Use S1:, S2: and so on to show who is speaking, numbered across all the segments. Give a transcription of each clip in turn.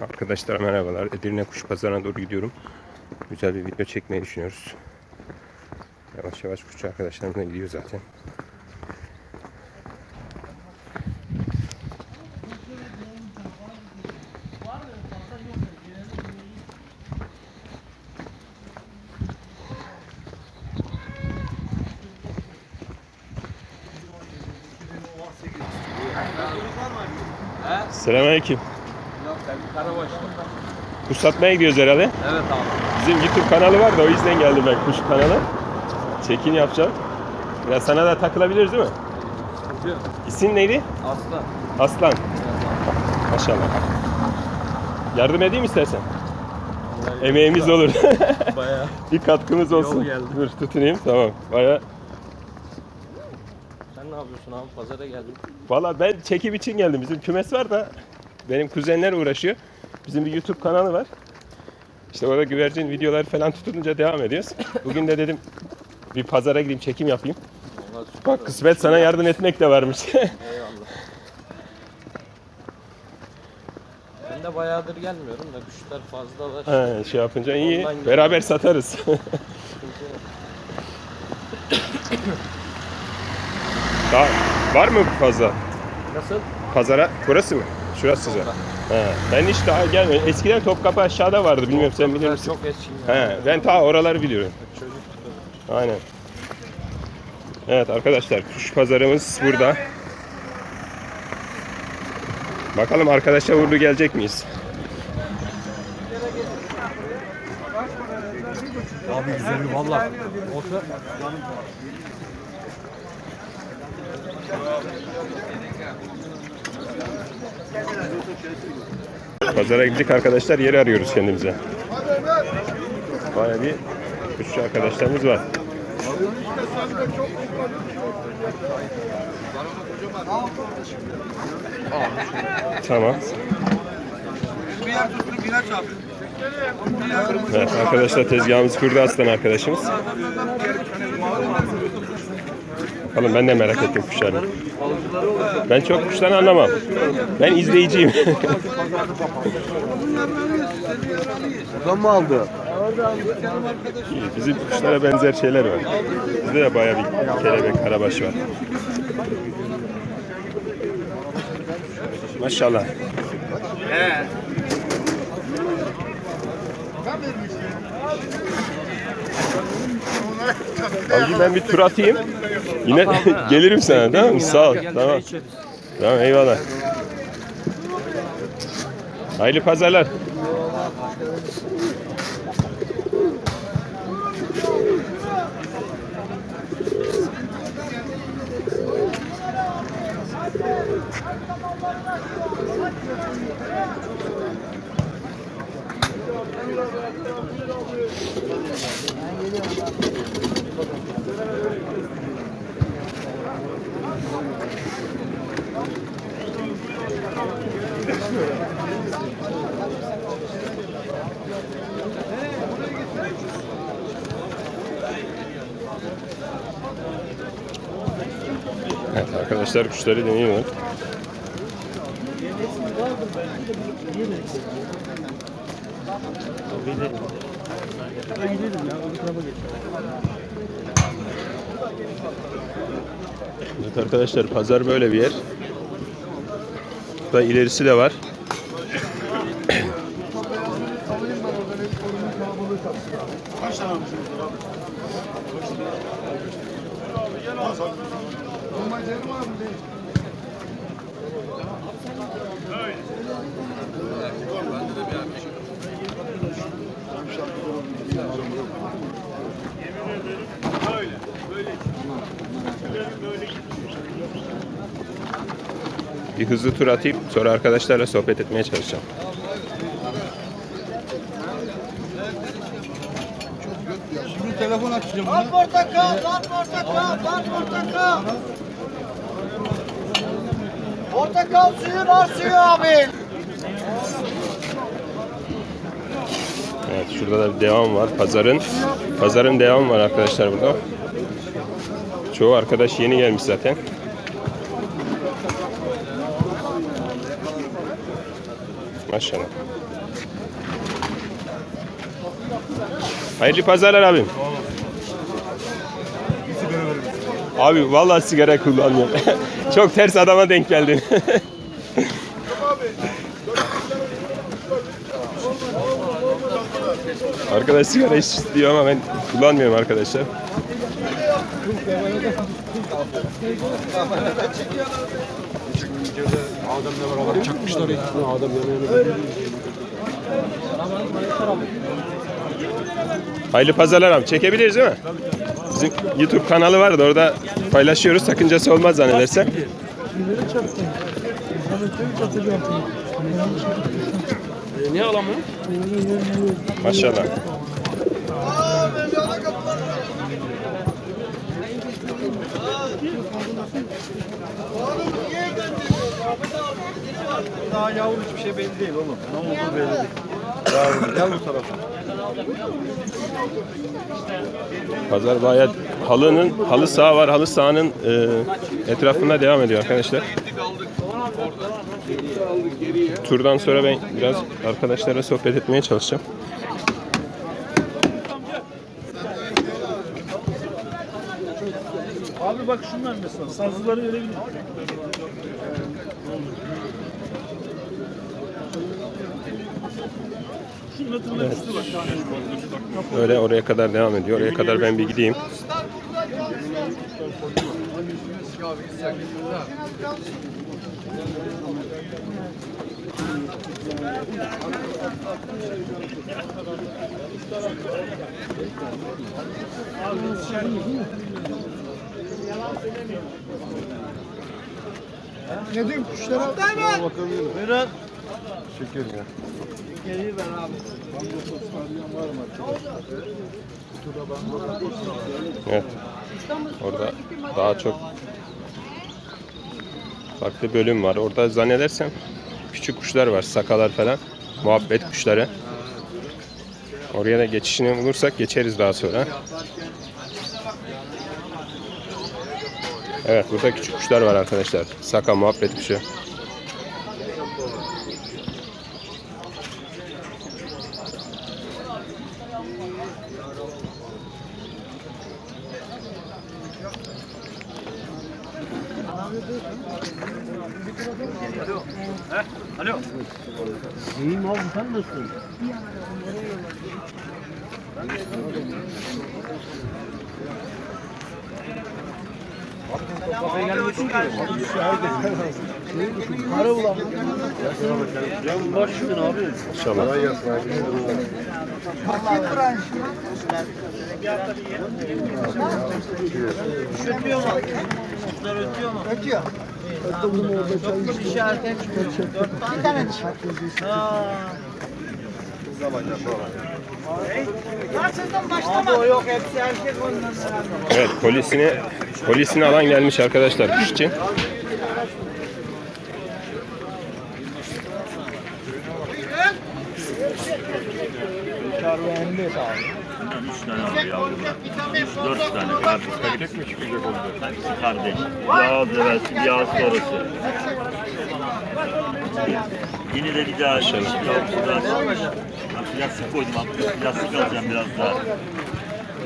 S1: Arkadaşlar merhabalar. Edirne Kuş Pazarı'na doğru gidiyorum. Güzel bir video çekmeyi düşünüyoruz. Yavaş yavaş kuşçu arkadaşlarım da gidiyor zaten. Selamünaleyküm. Kuş satmaya gidiyoruz herhalde.
S2: Evet abi.
S1: Bizim YouTube kanalı var da o yüzden geldim ben kuş kanalı. Çekin yapacağım. Ya sana da takılabiliriz değil mi? İsim neydi?
S2: Aslan.
S1: Aslan. Maşallah. Yardım edeyim istersen. Emeğimiz olur.
S2: Bayağı.
S1: bir katkımız olsun.
S2: geldi.
S1: Dur tutunayım. Tamam. Baya.
S2: Sen ne yapıyorsun abi? Pazara geldin.
S1: Valla ben çekim için geldim. Bizim kümes var da benim kuzenler uğraşıyor. Bizim bir YouTube kanalı var. İşte orada güvercin videolar falan tutununca devam ediyoruz. Bugün de dedim bir pazara gideyim çekim yapayım.
S2: Vallahi süper.
S1: Bak kısmet sana yardım etmek de varmış.
S2: Eyvallah. Ben de bayağıdır gelmiyorum da kuşlar fazla var.
S1: Ha, şey yapınca iyi.
S2: Ondan
S1: Beraber satarız.
S2: Sıkıntı yok.
S1: Daha var mı fazla?
S2: Nasıl?
S1: Pazara burası mı? Şurası mı? Ha, ben hiç daha gelmedim. Eskiden Topkapı aşağıda vardı. Bilmiyorum sen bilir misin?
S2: çok ya.
S1: He, ben ta oraları biliyorum.
S2: Çocuk.
S1: Aynen. Evet arkadaşlar kuş pazarımız burada. Bakalım arkadaşa uğurlu gelecek miyiz?
S2: Abi güzel valla. Olsa
S1: Pazara gittik arkadaşlar yeri arıyoruz kendimize. Baya bir kuşçu arkadaşlarımız var. Tamam. Evet arkadaşlar tezgahımız kurdu aslan arkadaşımız. Bakalım ben de merak ettim kuşları. Ben çok kuştan anlamam. Ben izleyiciyim.
S2: Buradan mı aldı?
S1: İyi, Bizim kuşlara benzer şeyler var. Bizde de bayağı bir kelebek, karabaş var. Maşallah. Abi ben bir tur atayım. Yine gelirim sana tamam mı? Sağ ol. Tamam. Tamam eyvallah. Hayırlı pazarlar. Evet arkadaşlar kuşları deniyorlar. Evet arkadaşlar pazar böyle bir yer. Burada ilerisi de var. Bir hızlı tur atayım sonra arkadaşlarla sohbet etmeye çalışacağım.
S3: Şimdi telefon açacağım.
S4: Lan portakal, lan portakal, lan portakal. Portakal suyu, nar suyu abi.
S1: Evet şurada da bir devam var. Pazarın pazarın devamı var arkadaşlar burada. Çoğu arkadaş yeni gelmiş zaten. Maşallah. Hayırlı pazarlar abim. Abi vallahi sigara kullanmıyorum. Çok ters adama denk geldin. Arkadaş sigara istiyor ama ben kullanmıyorum arkadaşlar.
S2: Adem'le beraber çakmışlar ya. Adem yanına
S1: Hayırlı pazarlar abi. Çekebiliriz değil mi? Bizim YouTube kanalı var da orada paylaşıyoruz. Sakıncası olmaz zannedersem.
S2: Niye alamıyor?
S1: Maşallah.
S3: Daha yavru hiçbir şey belli değil oğlum. Ne olduğu belli değil. Yavru gel bu tarafa.
S1: Pazar bayağı halının halı saha var. Halı sahanın e, etrafında devam ediyor arkadaşlar. Turdan sonra ben biraz arkadaşlara sohbet etmeye çalışacağım.
S5: Abi bak şunlar mesela sazları verebilir. Tane.
S1: Öyle oraya kadar devam ediyor. Oraya kadar ben bir gideyim.
S3: Nedim kuşlara bakabilirim. Buyurun. Şeker ya.
S4: Geri ver abi.
S3: Var mı arkadaşlar?
S1: Evet. Orada daha çok farklı bölüm var. Orada zannedersem küçük kuşlar var. Sakalar falan. Muhabbet kuşları. Oraya da geçişini bulursak geçeriz daha sonra. Evet burada küçük kuşlar var arkadaşlar. Saka muhabbet kuşu.
S2: İyiyim abi sen nasılsın?
S5: Abi.
S1: İnşallah.
S4: Ötüyor mu? Ötüyor. Çok kuş işareti çıkıyor. Dört tane. Bir tane dişi. Abi o yok hepsi erkek onların.
S1: Evet polisini polisini alan gelmiş arkadaşlar kuş için.
S6: Üç tane var yavrum. Dört tane kardeş. Tek mi çıkacak orada? Hepsi kardeş. Yağ devesi, yağ sonrası. Yine de bir daha şey yavrusu daha Ben plastik koydum. Plastik alacağım biraz daha.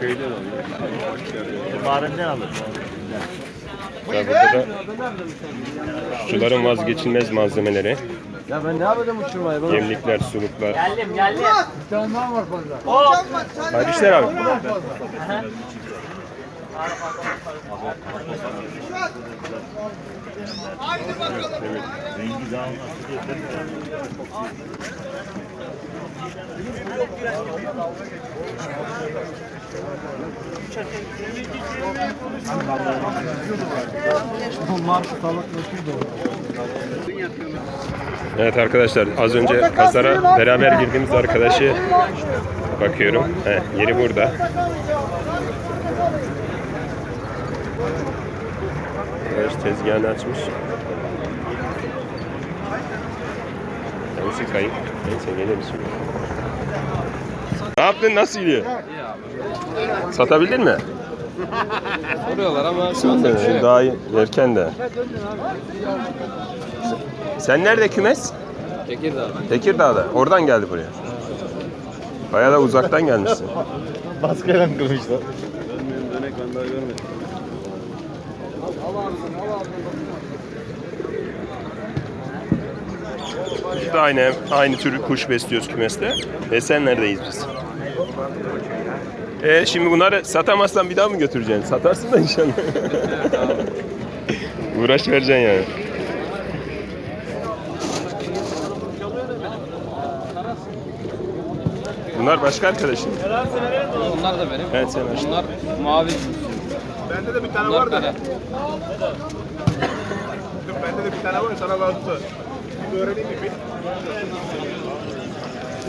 S6: Köyden alıyor. Mağarından alır.
S1: Ve burada da kuşçuların vazgeçilmez malzemeleri.
S2: Ya ben ne yapacağım uçurmayı? Bana
S1: Yemlikler, suluklar.
S4: Geldim geldim.
S2: bir tane daha var fazla.
S1: Hayırlı işler abi.
S6: Rengi daha nasıl diye.
S1: Evet arkadaşlar az önce pazara beraber girdiğimiz arkadaşı bakıyorum. He, yeri burada. Arkadaş tezgahını açmış. Neyse kayıp. Neyse geliriz şimdi. Ne yaptın? Nasıl gidiyor? Satabildin mi?
S2: Soruyorlar ama şu anda bir şey
S1: daha erken de. Sen nerede kümes?
S2: Tekirdağ.
S1: Tekirdağ'da. Oradan geldi buraya. Bayağı da uzaktan gelmişsin.
S3: Baskıyla mı kırmışlar? Dönmeyen dönek ben daha görmedim.
S1: Biz de aynı aynı tür kuş besliyoruz kümeste. Esenler'deyiz biz. E şimdi bunları satamazsan bir daha mı götüreceksin? Satarsın da inşallah. Uğraş vereceksin yani. Bunlar başka arkadaşın.
S2: Onlar da benim.
S1: Evet sen açtın.
S2: Bunlar mavi.
S3: Bende de bir tane
S2: Bunlar
S3: var da. Bende de bir tane var sana lazım da. Bir öğreneyim mi? Bir-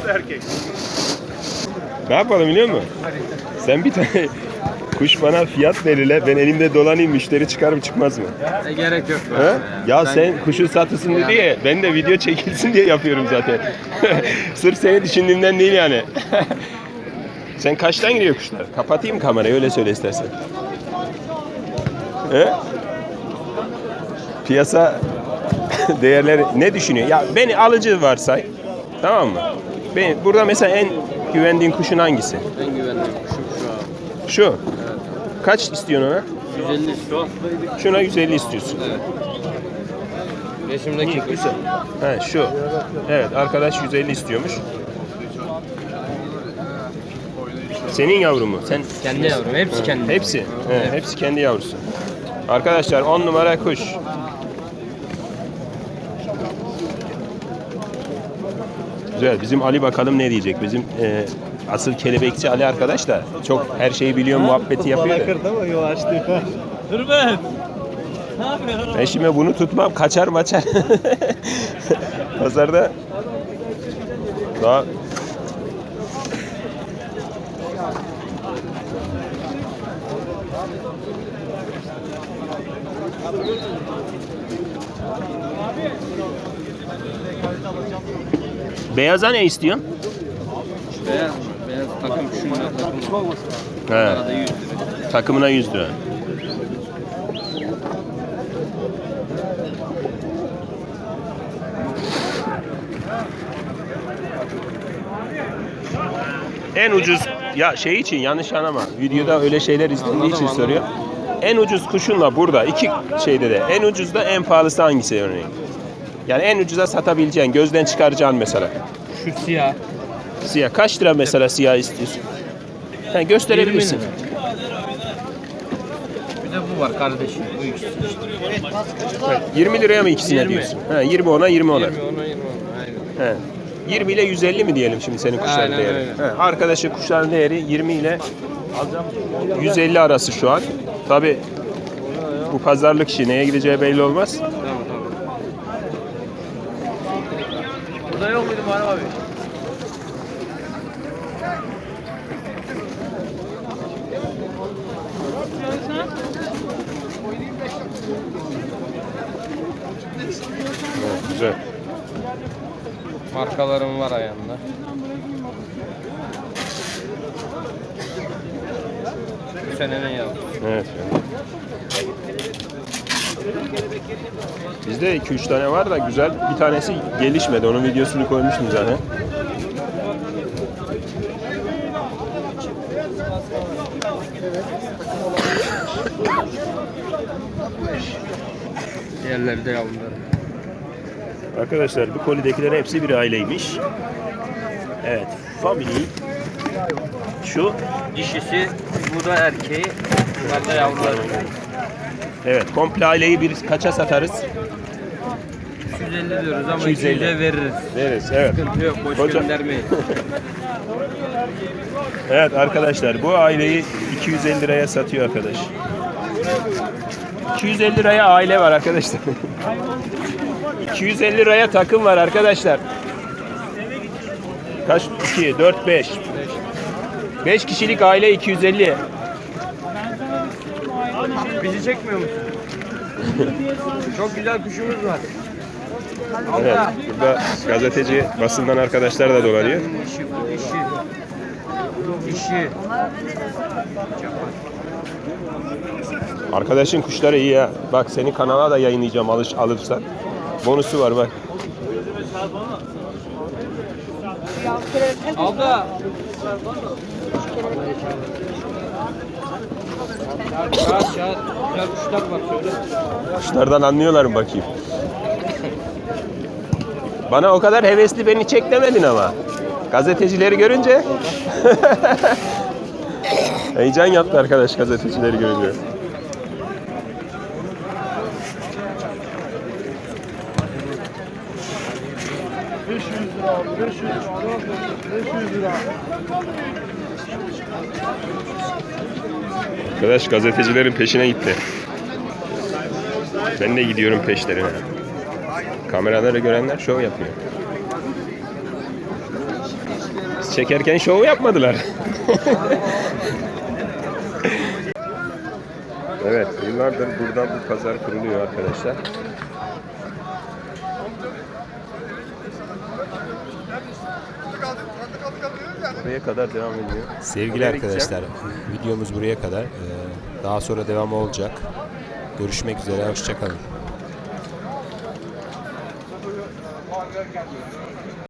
S3: Bu da erkek.
S1: Ne yapalım biliyor musun? Sen bir tane kuş bana fiyat belirle. Ben elimde dolanayım müşteri çıkar mı çıkmaz mı?
S2: E, gerek yok.
S1: He? Ya
S2: Ben-
S1: sen kuşun satısın dedi ya. Ben de video çekilsin diye yapıyorum zaten. Sırf seni düşündüğümden değil yani. sen kaçtan gidiyor kuşlar? Kapatayım kamerayı öyle söyle istersen. He? Piyasa değerleri ne düşünüyor? Ya beni alıcı varsay. Tamam mı? Ben, burada mesela en güvendiğin kuşun hangisi?
S2: En güvenli kuşum şu an.
S1: Şu. Kaç istiyorsun ona?
S2: 150 şu.
S1: Şuna 150 istiyorsun.
S2: Evet. Resimdeki kuş.
S1: He şu. Evet arkadaş 150 istiyormuş. Senin yavru mu? Sen
S2: Kendi yavrum. Hepsi kendi.
S1: hepsi. He, hepsi kendi yavrusu. Arkadaşlar 10 numara kuş. Güzel. Bizim Ali bakalım ne diyecek. Bizim e, asıl kelebekçi Ali arkadaş da çok her şeyi biliyor muhabbeti yapıyor. da.
S3: kırdı mı yol açtı.
S1: Ben şimdi bunu tutmam kaçar maçar. Pazarda daha Beyaza ne istiyorsun?
S2: Beyaz takım şununla takım.
S1: He,
S2: Arada 100 lira.
S1: takımına 100 lira. En ucuz ya şey için yanlış anlama. Videoda öyle şeyler izlendiği
S2: Anladım,
S1: için
S2: anladım.
S1: soruyor. En ucuz kuşunla burada iki şeyde de en ucuz da en pahalısı hangisi örneğin? Yani en ucuza satabileceğin, gözden çıkaracağın mesela.
S2: Şu siyah.
S1: Siyah kaç lira mesela siyah istiyorsun? Sen gösterebilirsin.
S2: 20 lira. Bir de bu var kardeşim. Bu ikisi.
S1: Evet, 20 liraya mı ikisine
S2: 20.
S1: diyorsun? Ha, 20 ona 20 ona.
S2: 20 ona 20 ona. Aynen.
S1: He. 20 ile 150 mi diyelim şimdi senin kuşların
S2: Aynen
S1: değeri?
S2: öyle.
S1: He, Arkadaşın kuşların değeri 20 ile 150 arası şu an. Tabi bu pazarlık işi neye gideceği belli olmaz.
S2: Tamam tamam. Burada yok muydu Muharrem abi?
S1: Güzel.
S2: Markalarım var ayağımda. Bu senenin yavrusu.
S1: Evet. Bizde 2-3 tane var da güzel. Bir tanesi gelişmedi. Onun videosunu koymuştum zaten.
S2: Diğerleri de yavruları.
S1: Arkadaşlar bu kolidekilerin hepsi bir aileymiş. Evet. Family. Şu
S2: Dişisi, bu da erkeği. Bunlar da yavruları.
S1: Evet, komple aileyi bir kaça satarız?
S2: 250 diyoruz ama
S1: 250.
S2: 200'e veririz.
S1: Veririz, evet.
S2: Sıkıntı yok, boş
S1: Hoca-
S2: göndermeyin.
S1: Evet arkadaşlar, bu aileyi 250 liraya satıyor arkadaş. 250 liraya aile var arkadaşlar. 250 liraya takım var arkadaşlar. Kaç? 2, 4, 5. 5 kişilik aile 250.
S2: Bizi çekmiyor musun? Çok güzel kuşumuz var.
S1: Evet, burada gazeteci basından arkadaşlar da dolanıyor.
S2: Dişi bu. Dişi.
S1: Arkadaşın kuşları iyi ya. Bak seni kanala da yayınlayacağım alış alırsan. Bonusu var bak.
S2: Abla.
S1: Kuşlardan anlıyorlar mı bakayım? Bana o kadar hevesli beni çek demedin ama. Gazetecileri görünce heyecan yaptı arkadaş gazetecileri görünce. Arkadaş gazetecilerin peşine gitti. Ben de gidiyorum peşlerine. Kameraları görenler şov yapıyor. Biz çekerken şov yapmadılar. evet, yıllardır burada bu pazar kuruluyor arkadaşlar. Buraya kadar devam ediyor.
S7: Sevgili arkadaşlar, videomuz buraya kadar. Ee, Daha sonra devamı olacak. Görüşmek üzere, hoşçakalın. çıkarken.